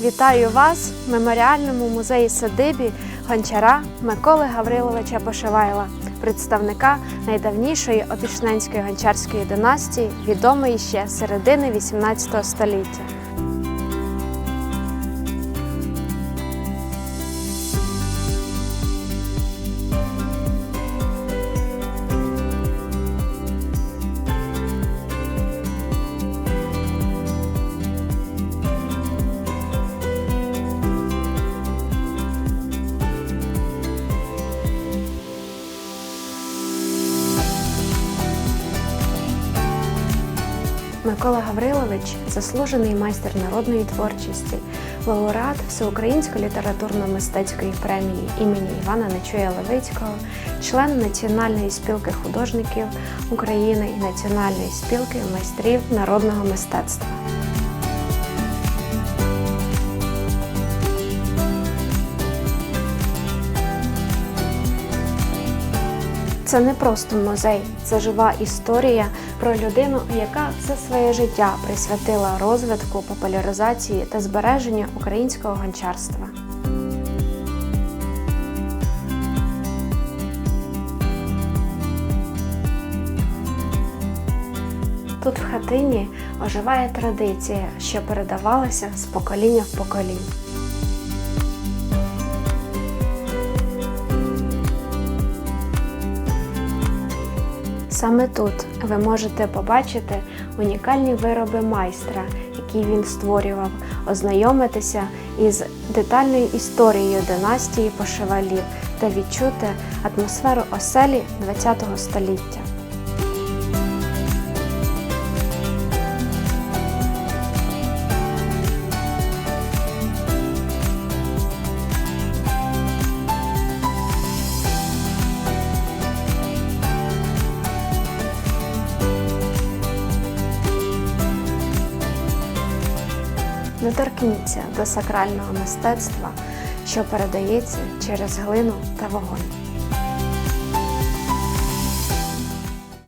Вітаю вас в меморіальному музеї садибі гончара Миколи Гавриловича Пошивайла, представника найдавнішої опішненської гончарської династії, відомої ще середини XVIII століття. Микола Гаврилович заслужений майстер народної творчості, лауреат Всеукраїнської літературно-мистецької премії імені Івана Нечуя Левицького, член Національної спілки художників України і Національної спілки майстрів народного мистецтва. Це не просто музей, це жива історія про людину, яка все своє життя присвятила розвитку, популяризації та збереженню українського гончарства. Тут в хатині оживає традиція, що передавалася з покоління в покоління. Саме тут ви можете побачити унікальні вироби майстра, які він створював, ознайомитися із детальною історією династії пошивалів та відчути атмосферу оселі ХХ століття. Доторкніться до сакрального мистецтва, що передається через глину та вогонь.